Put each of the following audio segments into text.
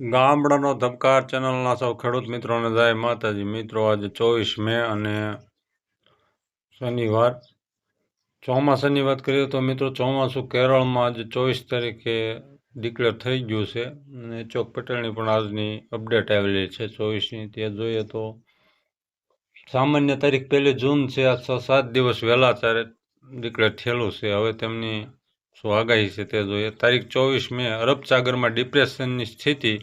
ગામડાનો ધબકાર ચેનલના સૌ ખેડૂત મિત્રોને જય માતાજી. મિત્રો, આજે ચોવીસ મે અને શનિવાર. ચોમાસાની વાત કરીએ તો મિત્રો, ચોમાસું કેરળમાં આજે ચોવીસ તારીખે ડિક્લેર થઈ ગયું છે અને ચોક પટેલની પણ આજની અપડેટ આવેલી છે ચોવીસની. તે જોઈએ તો સામાન્ય તારીખ પહેલી જૂન છે, આ સાત દિવસ વહેલા ત્યારે ડિક્લેર થયેલું છે. હવે તેમની શું આગાહી છે તે જોઈએ. તારીખ ચોવીસ મે અરબ સાગરમાં ડિપ્રેશનની સ્થિતિ,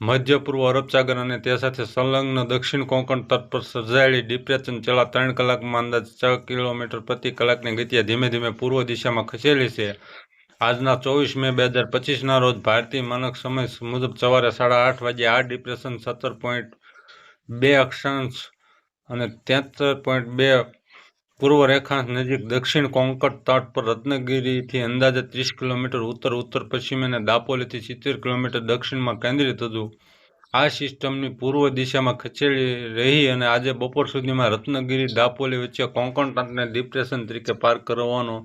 મધ્ય પૂર્વ અરબ અને તે સાથે સંલગ્ન દક્ષિણ કોંકણ તટ પર સર્જાયેલી ડિપ્રેશન છેલ્લા ત્રણ કલાકમાં અંદાજ છ કિલોમીટર પ્રતિ કલાકની ગતિએ ધીમે ધીમે પૂર્વ દિશામાં ખસેલી છે. આજના ચોવીસ મે બે હજાર પચીસના રોજ ભારતીય માનક સમય મુજબ સવારે સાડા આઠ વાગ્યે આ ડિપ્રેશન સત્તર પોઈન્ટ બે અક્ષાંશ અને તેત્તર પોઈન્ટ બે પૂર્વ રેખાંશ નજીક દક્ષિણ કોંકણ તટ પર રત્નગીરીથી અંદાજે ત્રીસ કિલોમીટર, ઉત્તર ઉત્તર પશ્ચિમ અને દાપોલીથી સિત્તેર કિલોમીટર દક્ષિણમાં કેન્દ્રિત હતું. આ સિસ્ટમની પૂર્વ દિશામાં ખસેડી રહી અને આજે બપોર સુધીમાં રત્નગીરી, દાપોલી વચ્ચે કોંકણ તટને ડિપ્રેશન તરીકે પાર કરવાનો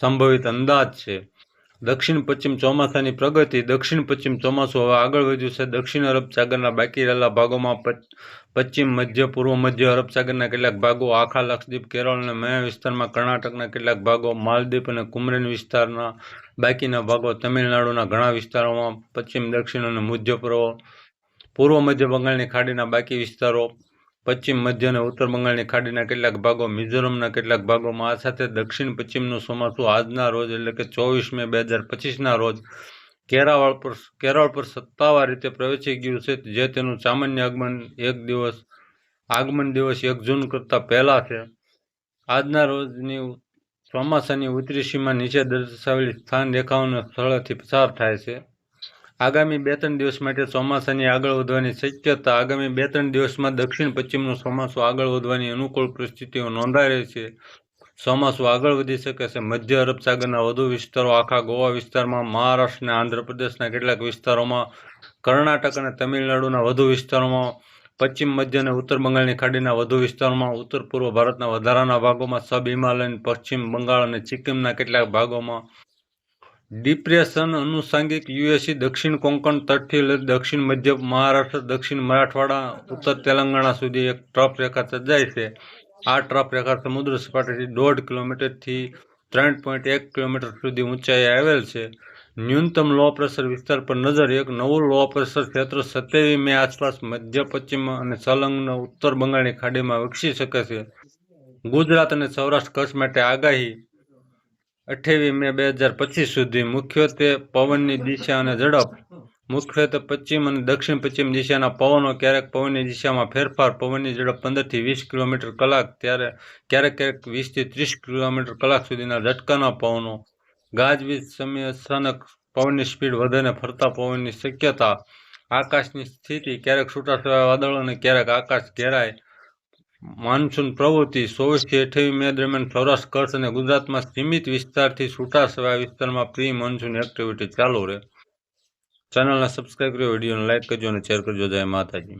સંભવિત અંદાજ છે. દક્ષિણ પશ્ચિમ ચોમાસાની પ્રગતિ, દક્ષિણ પશ્ચિમ ચોમાસું હવે આગળ વધ્યું છે. દક્ષિણ અરબ સાગરના બાકી રહેલા ભાગોમાં પશ્ચિમ, મધ્ય, પૂર્વ મધ્ય અરબ સાગરના કેટલાક ભાગો, આખા લક્ષદ્વીપ, કેરળ અને મયા વિસ્તારમાં કર્ણાટકના કેટલાક ભાગો, માલદીપ અને કુમરેન વિસ્તારના બાકીના ભાગો, તમિલનાડુના ઘણા વિસ્તારોમાં પશ્ચિમ, દક્ષિણ અને મધ્ય પૂર્વ પૂર્વ મધ્ય બંગાળની ખાડીના બાકી વિસ્તારો પશ્ચિમ, મધ્ય અને ઉત્તર બંગાળની ખાડીના કેટલાક ભાગો મિઝોરમના કેટલાક ભાગોમાં આ સાથે દક્ષિણ પશ્ચિમનું ચોમાસું આજના રોજ એટલે કે ચોવીસ મે બે હજાર પચીસના રોજ કેરાવળ પર કેરળ પર સત્તાવાર રીતે પ્રવેશી ગયું છે, જે તેનું સામાન્ય આગમન એક દિવસ, આગમન દિવસ એક જૂન કરતાં પહેલાં છે. આજના રોજની ચોમાસાની ઉત્તરી સીમા નીચે દર્શાવેલી સ્થાન રેખાઓના સ્થળેથી પસાર થાય છે. આગામી બે ત્રણ દિવસ માટે ચોમાસાની આગળ વધવાની શક્યતા, આગામી બે ત્રણ દિવસમાં દક્ષિણ પશ્ચિમનું ચોમાસું આગળ વધવાની અનુકૂળ પરિસ્થિતિઓ નોંધાઈ રહી છે. ચોમાસું આગળ વધી શકે છે. મધ્ય અરબ સાગરના વધુ વિસ્તારો, આખા ગોવા વિસ્તારમાં, મહારાષ્ટ્ર અને આંધ્રપ્રદેશના કેટલાક વિસ્તારોમાં, કર્ણાટક અને તમિલનાડુના વધુ વિસ્તારોમાં, પશ્ચિમ મધ્ય અને ઉત્તર બંગાળની ખાડીના વધુ વિસ્તારોમાં ઉત્તર પૂર્વ ભારતના વધારાના ભાગોમાં, સબ હિમાલયન, પશ્ચિમ બંગાળ અને સિક્કિમના કેટલાક ભાગોમાં ડિપ્રેશન અનુસાંગિક યુએસી દક્ષિણ કોંકણ તટથી લઈ દક્ષિણ મધ્ય મહારાષ્ટ્ર, દક્ષિણ મરાઠવાડા, ઉત્તર તેલંગાણા સુધી એક ટ્રફ રેખા સર્જાય છે. આ ટ્રફ રેખા સમુદ્ર સપાટીથી દોઢ કિલોમીટરથી ત્રણ પોઈન્ટ એક કિલોમીટર સુધી ઊંચાઈ આવેલ છે. ન્યૂનતમ લો પ્રેશર વિસ્તાર પર નજર એક નવું લો પ્રેશર ક્ષેત્ર સત્યાવી મે આસપાસ મધ્ય, પશ્ચિમ અને સંલગ્ન ઉત્તર બંગાળની ખાડીમાં વિકસી શકે છે. ગુજરાત અને સૌરાષ્ટ્ર કચ્છ માટે આગાહી અઠ્યાવીસ મે બે હજાર પચીસ સુધી મુખ્યત્વે પવનની દિશા અને ઝડપ. મુખ્યત્વે પશ્ચિમ અને દક્ષિણ પશ્ચિમ દિશાના પવનો ક્યારેક પવનની દિશામાં ફેરફાર, પવનની ઝડપ પંદરથી વીસ કિલોમીટર કલાક, ત્યારે ક્યારેક ક્યારેક વીસથી ત્રીસ કિલોમીટર કલાક સુધીના ઝટકાના પવનો. ગાજવીજ સમય અચાનક પવનની સ્પીડ વધે ફરતા પવનની શક્યતા. આકાશની સ્થિતિ ક્યારેક છૂટાછવાયા વાદળો અને ક્યારેક આકાશ ઘેરાય. માન્સૂન પ્રવૃત્તિ ચોવીસથી અઠ્યાવીસ મે દરમિયાન સૌરાષ્ટ્ર, કચ્છ અને ગુજરાતમાં સીમિત વિસ્તારથી છૂટાછવાયા વિસ્તારમાં પ્રી મોન્સૂન એક્ટિવિટી ચાલુ રહે. ચેનલને સબસ્ક્રાઈબ કર્યો, વિડીયોને લાઇક કરજો અને શેર કરજો. જય માતાજી.